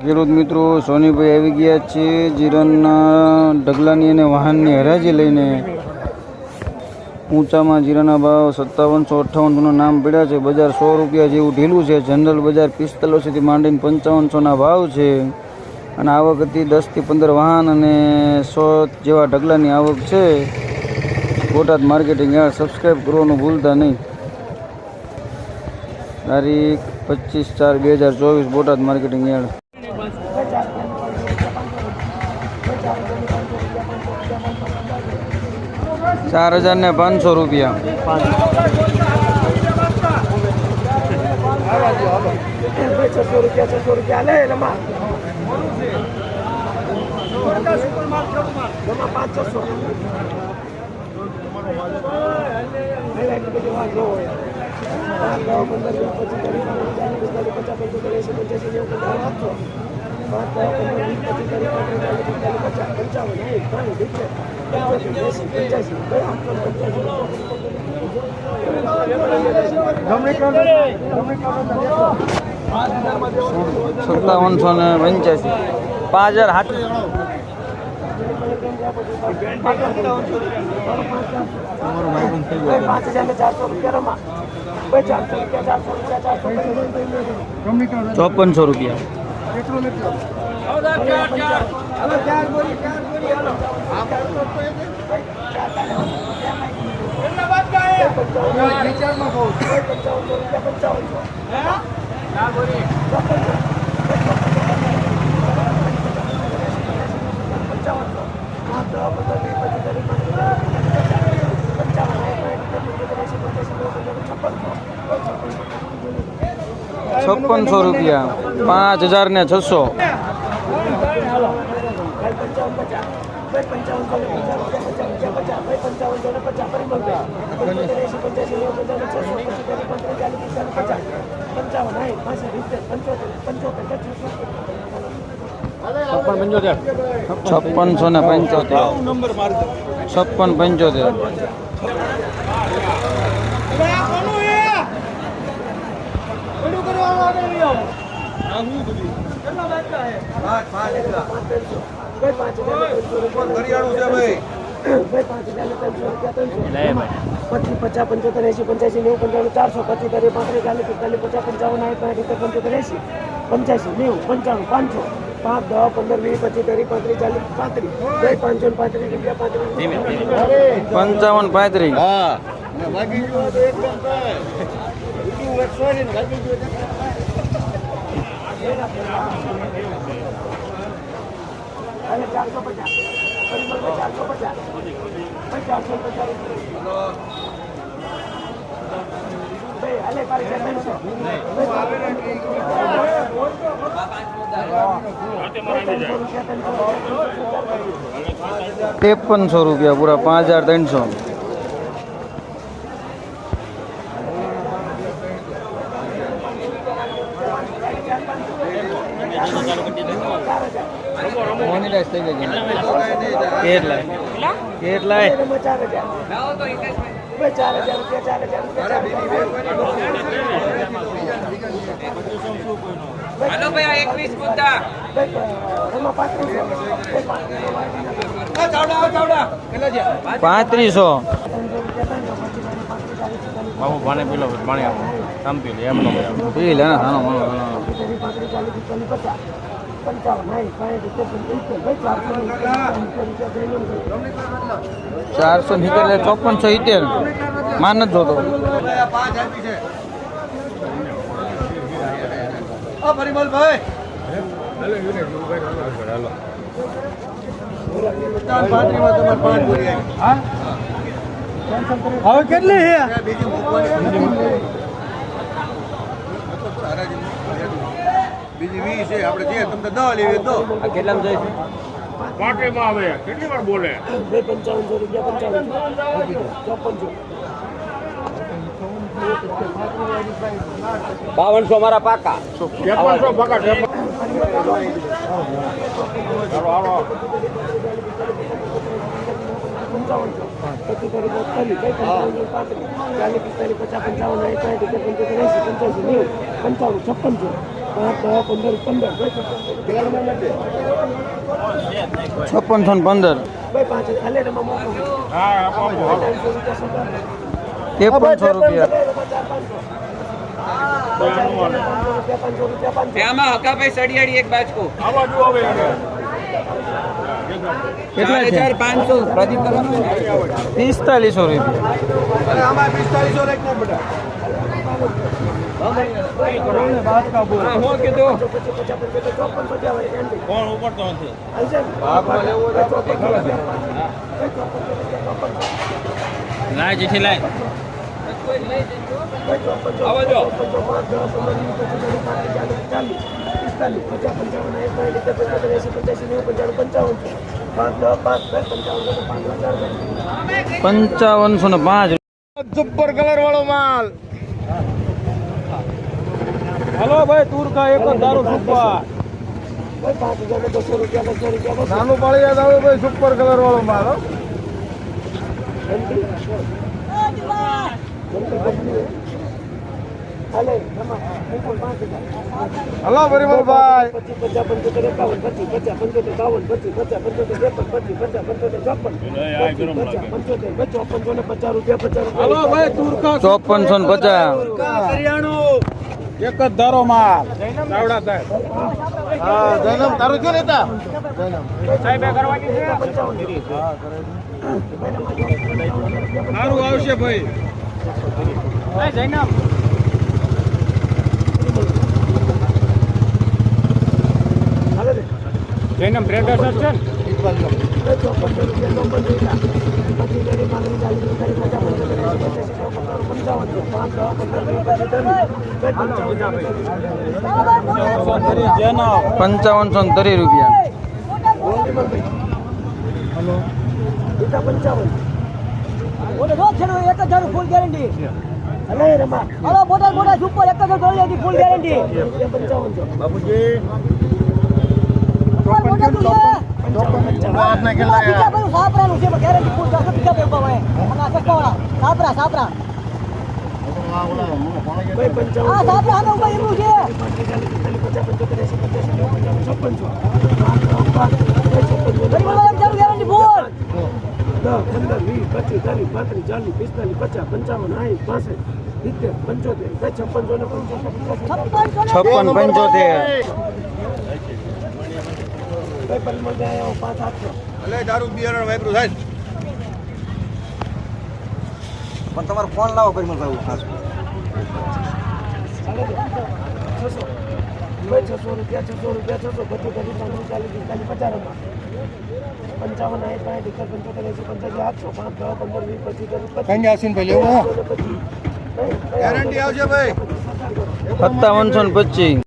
ખેડૂત મિત્રો, સોનીભાઈ આવી ગયા છે. જીરાના ઢગલાની અને વાહનની હરાજી લઈને ઊંચામાં જીરાના ભાવ સત્તાવનસો અઠ્ઠાવનસોનું નામ પડ્યા છે. બજાર સો રૂપિયા જેવું ઢીલું છે. જનરલ બજાર પિસ્તાલીસોથી માંડીને પંચાવનસોના ભાવ છે. અને આવક હતી દસથી પંદર વાહન અને સો જેવા ઢગલાની આવક છે. બોટાદ માર્કેટિંગ યાર સબસ્ક્રાઈબ કરવાનું ભૂલતા નહીં. તારીખ પચીસ ચાર બે હજાર ચોવીસ, બોટાદ માર્કેટિંગ યાર્ડ. ચાર હજાર ને પાંચસો રૂપિયા છસો સત્તાવનસો ને પંચ્યાસી. પાંચ હજાર હાથ પાંચ હજાર ચારસો રૂપિયા રમા રૂપિયા. ચારસો રૂપિયા ચારસો ચોપનસો રૂપિયા છપ્પનસો રૂપિયા. પાંચ હજાર ને છસો. છપ્પનસો ને પંચોતેર. છપ્પન પંચોતેર. પચીસ પચાસ પંચોતેર એસી પંચ્યાસી નેવું પંચાણું ચારસો પચીસ તારીખ પાંત્રીસ ચાલીસ પિસ્તાલીસ પચાસ પંચાવન આઠ પાંચ પંચોતેર એસી પંચ્યાસી નેવું પંચાણું પાંચસો પાંચ દસ પંદર વીસ પચીસ તારીખ પાંત્રીસ. ચાલીસ પાંત્રીસ બે પાંચસો પાંત્રીસ રૂપિયા પાંત્રીસ પંચાવન પાંત્રીસ અને ચારસો પચાસ પરિમલ ચારસો પચાસ ભાઈ ચારસો પચાસ ભાઈ હાલે પાડી છે ત્રણસો ત્રેપનસો રૂપિયા પૂરા પાંચ હજાર ત્રણસો મોનિટાઈઝ થઈ ગઈ. કેટલાય કેટલાય? હાલો ભાઈ એકવીસ મુદ્દા. પાંત્રીસો. બાબુ પાણી પી લો પાણી આપો. આમ પી લે એમ પી લે ને ચારસો સિત્તેર ચોપનસો સિત્તેર. માન જ જોતો. હવે કેટલી છે? બીજી વીસ છે આપણે જે તમને દવા લેવી તો. કેટલામાં જાય પાર્ટીમાં આવે. કેટલી વાર બોલે? બે પંચાવનસો રૂપિયા પંચાવન ચોપનસો. બાવનસો મારા પાકા. ત્રેપનસો પાકા પંચાવન છપ્પનસો. છપ્પનસો ને પંદર. ત્રેપનસો રૂપિયા. આમાં હકાભાઈ સડિયાળી એક બાજકો. કેટલા હજાર પાંચસો. પ્રદીપ પિસ્તાલીસો રૂપિયા. અને પચીસ પચાસ લાય જેઠી લાય પંચાવનસો ને પાંચ. સુપર કલર વાળો માલ. હલો ભાઈ તુરકા એક જ દારૂ સુપર નાનું પાળી યાદ આવે ભાઈ સુપર કલર વાળો મારો. હાલે હલો પંચોતેર બે ચોપનસો ને પચાસ પચાસ રૂપિયા ચોપનસો ને પચાસ એક જ ધારો માલ. ચાવડા સાહેબ. હા જૈનમ તારું ક્યાં સાહેબ કરવાની છે સારું આવશે ભાઈ. રે જૈનમ બ્રેકર છે ને? પંચાવનસો ને ત્રીસ રૂપિયા એક હજાર ફૂલ ગેરંટી હલે મોટા મોટા સુપર એક જ ફૂલ ગેરંટી બાપુજી સુપર સાપરા બે સાપરા સામે ઊભા એમનું છે ગેરંટી ફૂલ દસ પંદર વીસ પચીસ ચાલીસ છપ્પન પંચોતેર. બે પંચમાં આવ્યો પાંચ આઠસો એટલે દારૂ બિયારણ વાપરું થાય પણ તમારો ફોન લાવો પરિમલભાઈ ખાસ છસો છસો રૂપિયા છસો રૂપિયા છસો પચીસ ત્રીસ પાંત્રીસ ચાલીસ પિસ્તાલીસ પચાસ રૂપિયા પંચાવન આઠ પાંચ એકર પંચોતેર એસી પંચાસી આઠસો પાંચ દસ પંદર વીસ પચીસ પચીસ ભાઈ લેવું. પચીસ ગેરંટી આવશે ભાઈ. સત્તાવનસો ને પચીસ.